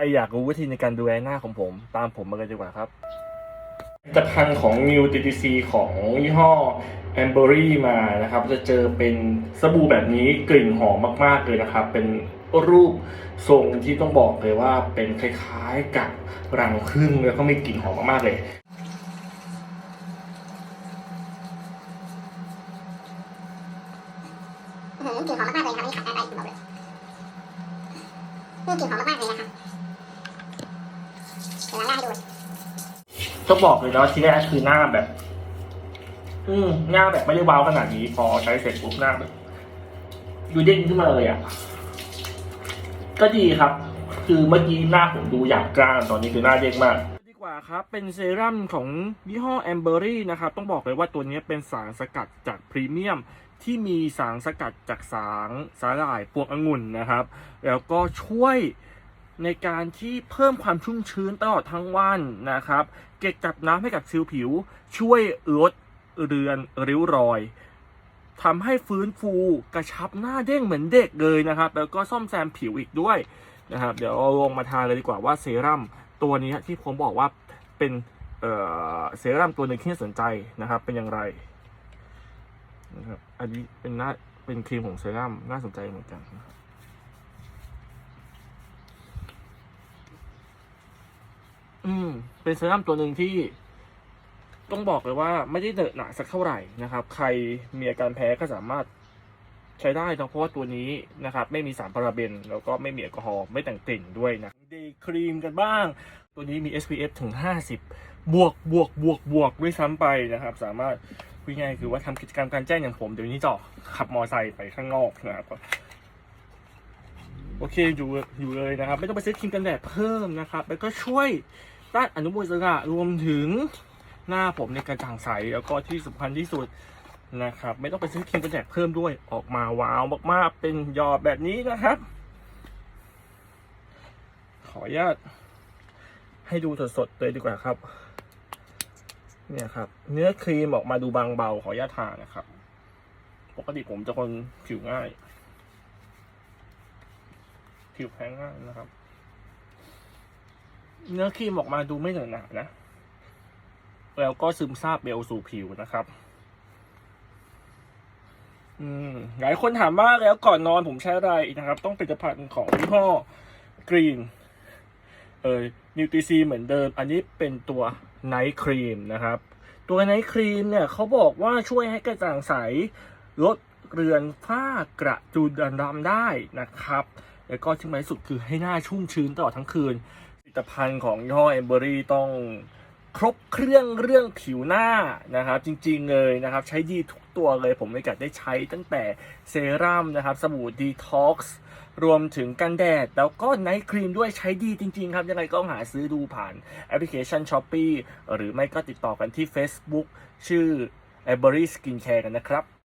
ใครอยากรู้วิธีในการดูแลหน้าของผม ตามผมมาเลยดีกว่าครับผลิตภัณฑ์ของ New TTC ของยี่ห้อ a m b e r y มานะครับ จะเจอเป็นสบู่แบบนี้กลิ่นหอมมากๆเลยนะครับ เป็นรูปทรงที่ต้องบอกเลยว่าเป็นคล้ายๆกับรังผึ้งแล้วก็มีกลิ่นหอมมากๆเลยอื้อหือกลิ่นหอมมากๆเลยนะครับนี่ขัดได้ไปบอกเลยนี่กลิ่นหอมมากๆเลยนะครับ เดี๋ยวล้างหน้าให้ดูต้องบอกเลยนะว่าที่แรกคือหน้าแบบ อืมหน้าแบบไม่ได้ว้าวขนาดนี้ พอใช้เสร็จปุ๊บหน้าแบบดูเด้งขึ้นมาเลยอะ ก็ดีครับ คือเมื่อกี้หน้าผมดูหยาบกร้านตอนนี้คือหน้าเด้งมาก ดีกว่าครับ เป็นเซรั่มของยี่ห้อแอมเบอรี่นะครับ ต้องบอกเลยว่าตัวนี้เป็นสารสกัดจากพรีเมียมที่มีสารสกัดจากสารสาหร่ายพวกองุ่นนะครับ แล้วก็ช่วย ในการที่เพิ่มความชุ่มชื้นตลอดทั้งวันนะครับ เก็บจับน้ำให้กับซิลผิว ช่วยลดเรือนริ้วรอยทำให้ฟื้นฟูกระชับหน้าเด้งเหมือนเด็กเลยนะครับ แล้วก็ซ่อมแซมผิวอีกด้วยนะครับ เดี๋ยวเราลงมาทานเลยดีกว่าว่าเซรั่มตัวนี้ที่ผมบอกว่าเป็นเซรั่มตัวหนึ่งที่สนใจนะครับเป็นอย่างไรนะครับอันนี้เป็นหน้าเป็นครีมของเซรั่มน่าสนใจเหมือนกันนะครับ อืม เป็นเซรั่มตัวหนึ่งที่ ต้องบอกเลยว่าไม่ได้เหนอะหนะสักเท่าไหร่นะครับ ใครมีอาการแพ้ก็สามารถใช้ได้นะเพราะว่าตัวนี้นะครับ ไม่มีสารพาราเบน แล้วก็ไม่มีแอลกอฮอล์ไม่แต่งกลิ่นด้วยนะเดย์ครีมกันบ้าง ตัวนี้มี SPF ถึง 50 บวกบวกบวกบวกด้วยซ้ำไปนะครับ สามารถพูดง่ายๆคือว่าทำกิจกรรมการแจ้งอย่างผม เดี๋ยวนี้จะอขับมอไซค์ไปข้างนอกนะครับโอเคอยู่อยู่เลยนะครับ ไม่ต้องไปซื้อครีมกันแดดเพิ่มนะครับ แล้วก็ช่วย ต้านอนุมูลอิสระรวมถึงหน้าผมในกระจ่างใส แล้วก็ที่สำคัญที่สุดนะครับ ไม่ต้องไปซื้อครีมกันแดดเพิ่มด้วยออกมาว้าวมากๆ เป็นหยอแบบนี้นะครับ ขออนุญาตให้ดูสดๆเลยดีกว่าครับ เนี่ยครับ เนื้อครีมออกมาดูบางเบา ขออนุญาตทานะครับ ปกติผมจะคนผิวง่าย ผิวแพ้ง่ายนะครับ เนื้อครีมออกมาดูไม่เหนอะหนะนะ แล้วก็ซึมซาบเบลสู่ผิวนะครับ อืมหลายคนถามว่าแล้วก่อนนอนผมใช้อะไรนะครับ ต้องเป็นผลิตภัณฑ์ของยี่ห้อกรีนเอ่อนิวตรีซีเหมือนเดิม อันนี้เป็นตัวไนท์ครีมนะครับ ตัวไนท์ครีมเนี่ยเขาบอกว่าช่วยให้กระจ่างใสลดเรือนฝ้ากระจุดดำได้นะครับ แล้วก็ที่สำคัญที่สุดคือให้หน้าชุ่มชื้นตลอดทั้งคืน ผลิตภัณฑ์ของยี่ห้อเอมเบอรี่ต้องครบเครื่องเรื่องผิวหน้านะครับ จริงๆเลยนะครับ ใช้ดีทุกตัวเลยผมไม่กัดได้ใช้ตั้งแต่เซรั่มนะครับ สบู่ดีท็อกซ์รวมถึงกันแดด แล้วก็ไนท์ครีมด้วยใช้ดีจริง ๆ ครับ ยังไงก็หาซื้อดูผ่านแอปพลิเคชัน s h อ p e e หรือไม่ก็ติดต่อกันที่ Facebook ชื่อ a b e r y Skincare กันนะครับ